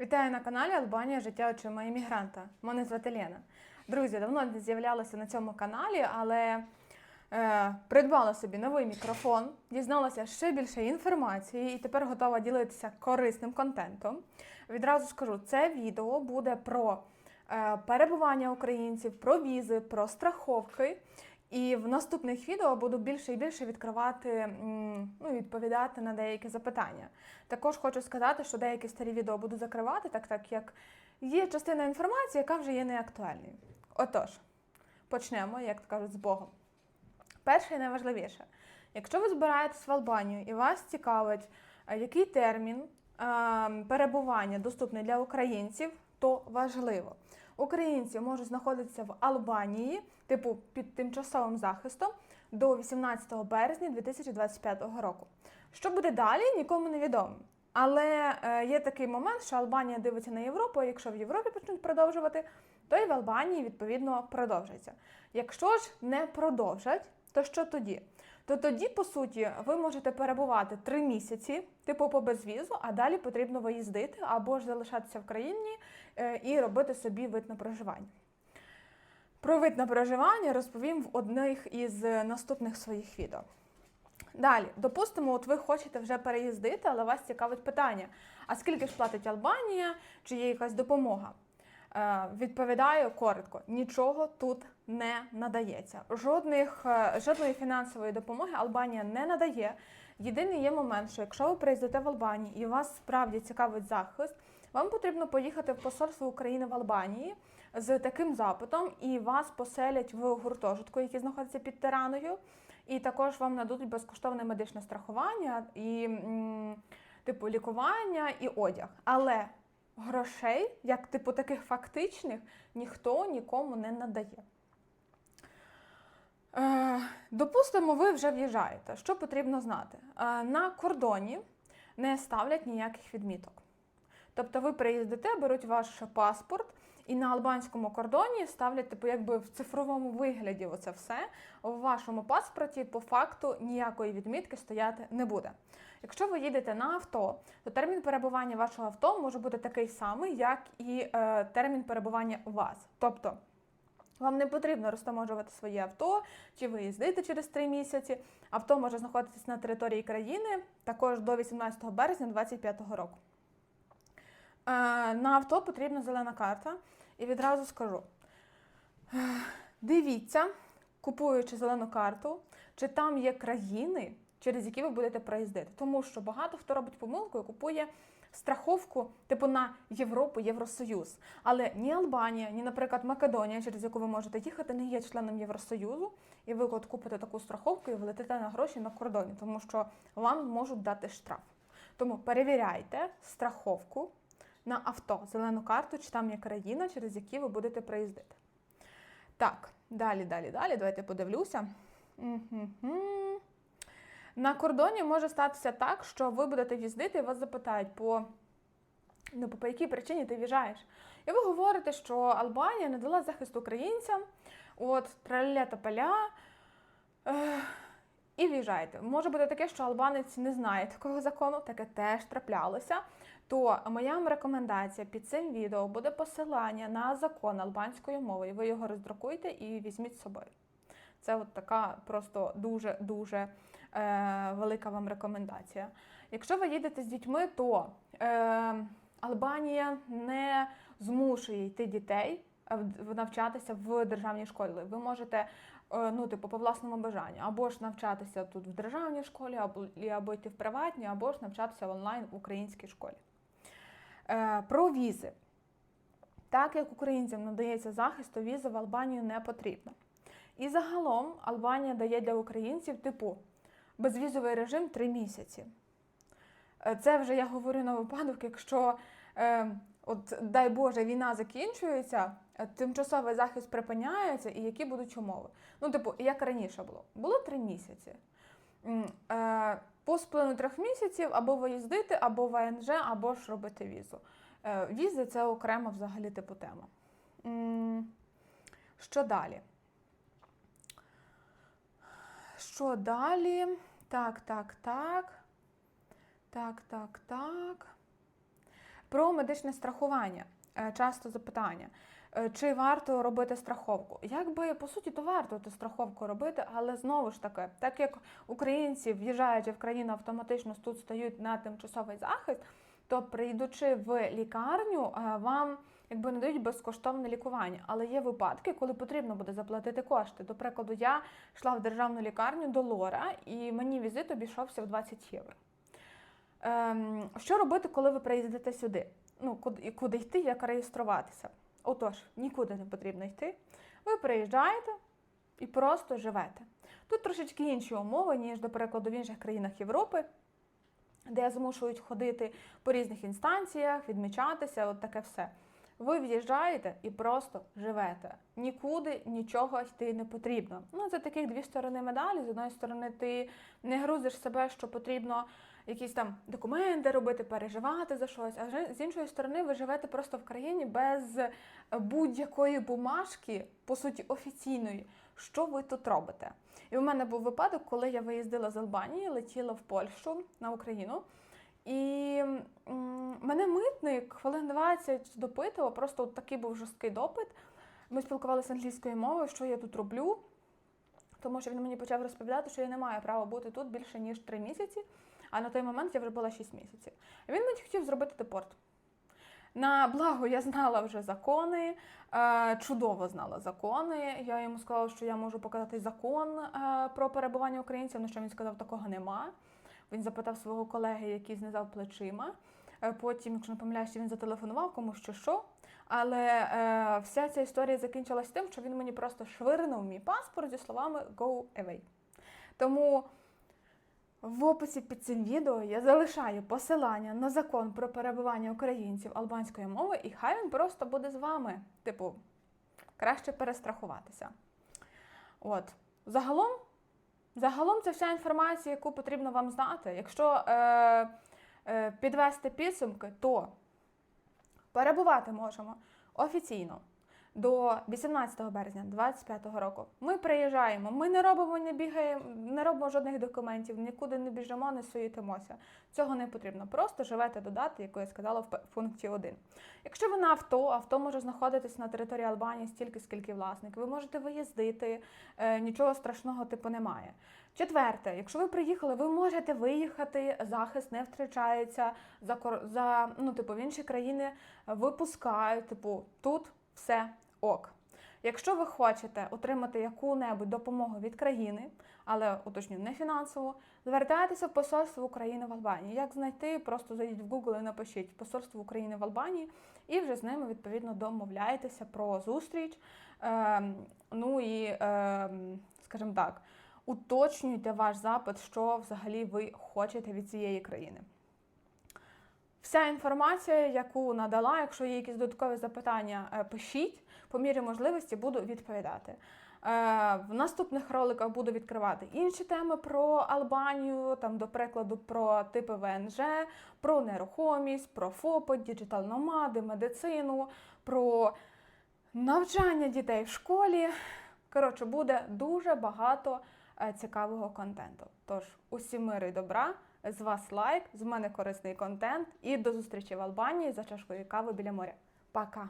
Вітаю на каналі Албанія Життя очима іммігранта. Мене звати Лена. Друзі, давно не з'являлася на цьому каналі, але е, придбала собі новий мікрофон, дізналася ще більше інформації і тепер готова ділитися корисним контентом. Відразу скажу, це відео буде про е, перебування українців, про візи, про страховки. І в наступних відео буду більше і більше відкривати, ну, відповідати на деякі запитання. Також хочу сказати, що деякі старі відео буду закривати, так так як є частина інформації, яка вже є неактуальною. Отож, почнемо, як кажуть, з Богом. Перше і найважливіше, якщо ви збираєтесь в Албанію і вас цікавить, е, який термін е, перебування доступний для українців, то важливо. Українці можуть знаходитися в Албанії, типу під тимчасовим захистом, до 18 березня 2025 року. Що буде далі, нікому не відомо. Але е, є такий момент, що Албанія дивиться на Європу, а якщо в Європі почнуть продовжувати, то і в Албанії відповідно продовжиться. Якщо ж не продовжать, то що тоді? То тоді, по суті, ви можете перебувати три місяці, типу по безвізу, а далі потрібно виїздити або ж залишатися в країні і робити собі вид на проживання. Про вид на проживання розповім в одних із е, наступних своїх відео. Далі, допустимо, от ви хочете вже переїздити, але вас цікавить питання: а скільки ж платить Албанія, чи є якась допомога? Е, відповідаю коротко: нічого тут не надається. Жодних, е, жодної фінансової допомоги Албанія не надає. Єдиний є момент, що якщо ви приїздите в Албанію і вас справді цікавить захист, вам потрібно поїхати в посольство України в Албанії з таким запитом, і вас поселять в гуртожитку, який знаходиться під Тираною. І також вам нададуть безкоштовне медичне страхування і типу лікування і одяг. Але грошей, як типу таких фактичних, ніхто нікому не надає. Е, допустимо, ви вже в'їжджаєте. Що потрібно знати? Е, на кордоні не ставлять ніяких відміток. Тобто ви приїздите, беруть ваш паспорт, і на албанському кордоні ставлять, типу, якби в цифровому вигляді оце все. У вашому паспорті по факту ніякої відмітки стояти не буде. Якщо ви їдете на авто, то термін перебування вашого авто може бути такий самий, як і е, термін перебування у вас. Тобто вам не потрібно розтаможувати своє авто чи виїздити через три місяці. Авто може знаходитися на території країни також до 18 березня 2025 року. Е, на авто потрібна зелена карта. І відразу скажу: е, дивіться, купуючи зелену карту, чи там є країни, через які ви будете проїздити. Тому що багато хто робить помилку і купує страховку типу на Європу, Євросоюз. Але ні Албанія, ні, наприклад, Македонія, через яку ви можете їхати, не є членом Євросоюзу, і ви от купите таку страховку і влетите на гроші на кордоні, тому що вам можуть дати штраф. Тому перевіряйте страховку на авто, зелену карту, чи там є країна, через які ви будете приїздити. Так, далі, далі, далі. Давайте подивлюся. Мгм. На кордоні може статися так, що ви будете їздити і вас запитають, по, ну, по якій причині ти в'їжджаєш. І ви говорите, що Албанія не дала захист українцям, от траля та поля. І в'їжджаєте. Може бути таке, що албанець не знає такого закону, таке теж траплялося. То моя вам рекомендація під цим відео буде посилання на закон албанської мови. Ви його роздрукуйте і візьміть з собою. Це от така просто дуже-дуже е, велика вам рекомендація. Якщо ви їдете з дітьми, то е, Албанія не змушує йти дітей е, навчатися в державній школі. Ви можете е, ну, типу, по власному бажанню, або ж навчатися тут в державній школі, або, або йти в приватній, або ж навчатися онлайн в українській школі. Е, Про візи. Так як українцям надається захист, то візи в Албанію не потрібно. І загалом Албанія дає для українців типу безвізовий режим 3 місяці. Е, Це вже я говорю на випадок, якщо, е, от, дай Боже, війна закінчується, е, тимчасовий захист припиняється, і які будуть умови. Ну, типу, як раніше було? Було 3 місяці. По сплину трьох місяців або виїздити, або ВНЖ, або ж робити візу. Е, візи це окрема взагалі типу тема. Що далі? Що далі? Так, так, так. Так, так, так. Про медичне страхування. Е, Часто запитання. Е, Чи варто робити страховку? Якби по суті, то варто ту страховку робити, але знову ж таки, так як українці, в'їжджаючи в країну, автоматично тут стають на тимчасовий захист, то прийдучи в лікарню, е, вам якби не дають безкоштовне лікування. Але є випадки, коли потрібно буде заплатити кошти. До прикладу, я йшла в державну лікарню до Лора, і мені візит обійшовся в 20 євро. Ем, що робити, коли ви приїздите сюди? Ну, куди, куди йти, як реєструватися? Отож, нікуди не потрібно йти. Ви приїжджаєте і просто живете. Тут трошечки інші умови, ніж, до прикладу, в інших країнах Європи, де змушують ходити по різних інстанціях, відмічатися, от таке все. Ви в'їжджаєте і просто живете. Нікуди нічого йти не потрібно. Ну, це таких дві сторони медалі. З одної сторони, ти не грузиш себе, що потрібно якісь там документи робити, переживати за щось. А з іншої сторони, ви живете просто в країні без будь-якої бумажки, по суті, офіційної. Що ви тут робите? І у мене був випадок, коли я виїздила з Албанії, летіла в Польщу на Україну. І мене митник хвилин 20 допитував, просто от такий був жорсткий допит. Ми спілкувалися англійською мовою, що я тут роблю, тому що він мені почав розповідати, що я не маю права бути тут більше ніж 3 місяці, а на той момент я вже була 6 місяців. Він мені хотів зробити депорт. На благо я знала вже закони, е, чудово знала закони. Я йому сказала, що я можу показати закон е, про перебування українців, на що він сказав, такого нема. Він запитав свого колеги, який знизав плечима. Е, Потім, якщо не помиляюся, він зателефонував комусь що що. Але е, вся ця історія закінчилась тим, що він мені просто швирнув мій паспорт зі словами «Go away». Тому в описі під цим відео я залишаю посилання на закон про перебування українців албанської мови, і хай він просто буде з вами. Типу, краще перестрахуватися. От. Загалом, загалом це вся інформація, яку потрібно вам знати. Якщо е, е, підвести підсумки, то перебувати можемо офіційно до 18 березня 2025 року. Ми приїжджаємо, ми не робимо, не бігаємо, не робимо жодних документів, нікуди не біжимо, не суєтимося. Цього не потрібно. Просто живете до дати, яку я сказала в пункті 1. Якщо ви на авто, авто може знаходитись на території Албанії стільки, скільки власник. Ви можете виїздити, е, нічого страшного типу немає. Четверте, якщо ви приїхали, ви можете виїхати, захист не втрачається за за ну, типу, в інші країни випускають. Типу, тут все ок. Якщо ви хочете отримати яку-небудь допомогу від країни, але уточню, не фінансову, звертайтеся в посольство України в Албанії. Як знайти, просто зайдіть в Google і напишіть посольство України в Албанії, і вже з ними відповідно домовляйтеся про зустріч. Ем, ну і, ем, скажімо так, уточнюйте ваш запит, що взагалі ви хочете від цієї країни. Вся інформація, яку надала, якщо є якісь додаткові запитання, е, пишіть. По мірі можливості буду відповідати. Е, В наступних роликах буду відкривати інші теми про Албанію, там, до прикладу, про типи ВНЖ, про нерухомість, про ФОПи, діджитал-номади, медицину, про навчання дітей в школі. Коротше, буде дуже багато е, цікавого контенту. Тож, усім миру і добра, з вас лайк, з мене корисний контент і до зустрічі в Албанії за чашкою кави біля моря. Пока!